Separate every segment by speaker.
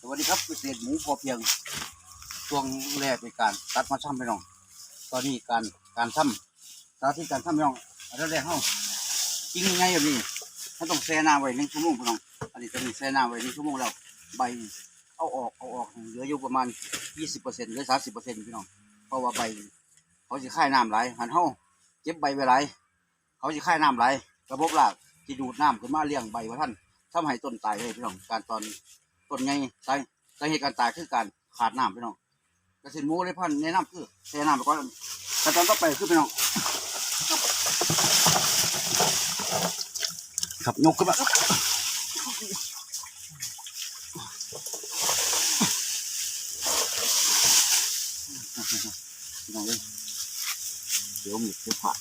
Speaker 1: สวัสดีครับเกษตรหมูพอเพียงช่วงแรกในการตัดมาช่ำไปน้อง ตอนนี้การการช่ำสาธิตการช่ำไปน้องอันแรกเฮาจริงยังไงแบบนี้เขาต้องแช่น้ำไว้หนึ่งชั่วโมงพี่น้อง อันนี้ตอนนี้แช่น้ำไว้หนึ่งชั่วโมงแล้วใบเอาออกเอาออกเหลืออยู่ประมาณยี่สิบเปอร์เซ็นต์หรือสามสิบเปอร์เซ็นต์พี่น้องเพราะว่าใบ เขาจะค่ายน้ำไหลหันเฮาเก็บใบไว้ไหลเขาจะค่ายน้ำไหลระบบรากที่ดูดน้ำขึ้นมาเลี้ยงใบว่าท่านทำให้ต้นตายเลยพี่น้องการตอน ต้นไงสาสาเหตุการตายคือการขาดน้ำพี่น้องกระสินหมูเลยพันแนะนำคือแช่น้ำไปก่อนขั้นตอนต่อไปคือพี่น้องครับครับยกขึ้นมาพี่น้องเลยเดี๋ยวมีเดี๋ยวผ่า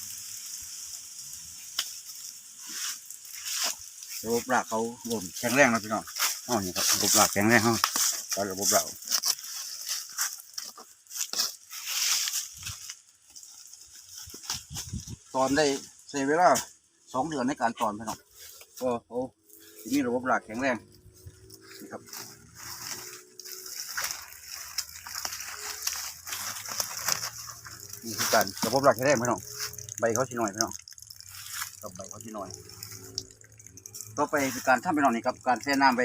Speaker 1: ระบบรากเขารวมแข็งแรงนะพี่น้อง อ๋อนี่ครับระบบหลักแข็งแรงเฮาตอนระบบเราตอนได้ใช้เวลาสองเดือนในการตอนพี่น้องก็โอ้ทีนี้ระบบหลักแข็งแรงนี่ครับนี่คือการระบบหลักแข็งแรงพี่น้องใบเขาชิหน่อยพี่น้องกับใบเขาชิหน่อยต่อไปคือการทำไปน้องนี่ครับการแช่น้ำไป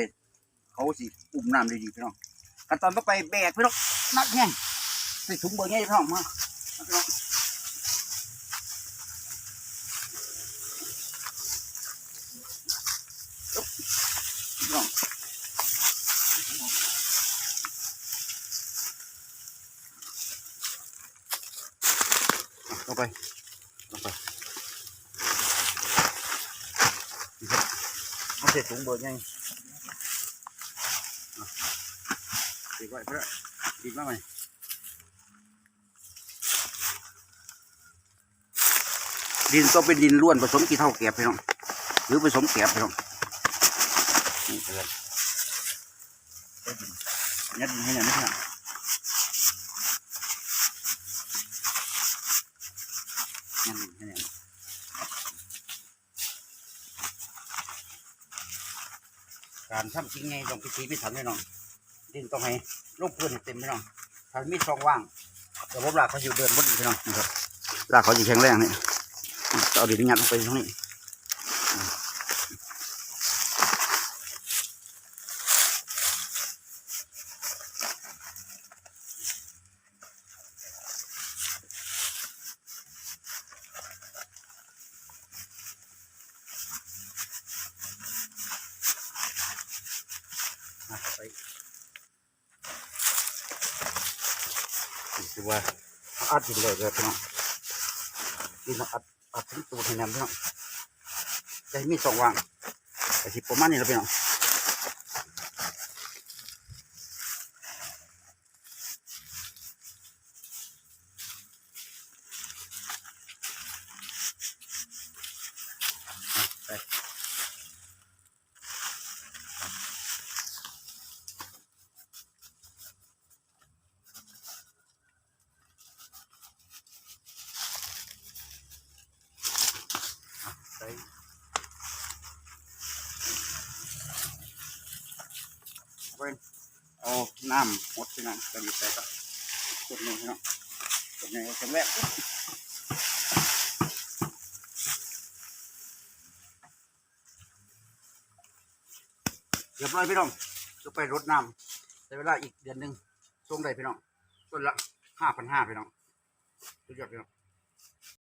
Speaker 1: เขาสิอุ้มน้ำได้ดีพี่น้องขั้นตอนต่อไปแบกพี่น้องนักแห้งใส่ถุงเบอร์ไงพี่น้องมาพี่น้องลงเอาไปเอาไปนี่ครับเอาใส่ถุงเบอร์ไง ดีกว่าเพื่อดีมาไหมดินต้องเป็นดินล้วนผสมกี่เท่าแกบพี่น้องหรือผสมแกบพี่น้องนี่เตือนยัดดินให้หน่อยนะพี่น้องยัดดินให้หน่อยการทำจริงไงต้องพิธีพิถันแน่นอน ดินต้องให้ลูกพื้นให้เต็มพี่น้องถ้ามีช่องว่างระบบรากเขาอยู่เดินบนพี่น้องนะครับรากเขาอยู่แข็งแรงนี่เอาดินยัดลงไปตรงนี้ไป คือว่าอัดดินเลยเลยพี่น้องดินเราอัดอัดทั้งตัวให้แนมพี่น้องจะให้มีสองวางแต่ที่ประมาณนี้แล้วพี่น้อง เว้นเอาน้ำหมดพี่น้องจะมีไปก็จุดนี้พี่น้องจุดนี้แข็งแรกเรียบร้อยพี่น้องจะไปรดน้ำใช้เวลาอีกเดือนหนึ่งส่งได้พี่น้องต้นละห้าพันห้าพี่น้องสุดยอดพี่น้อง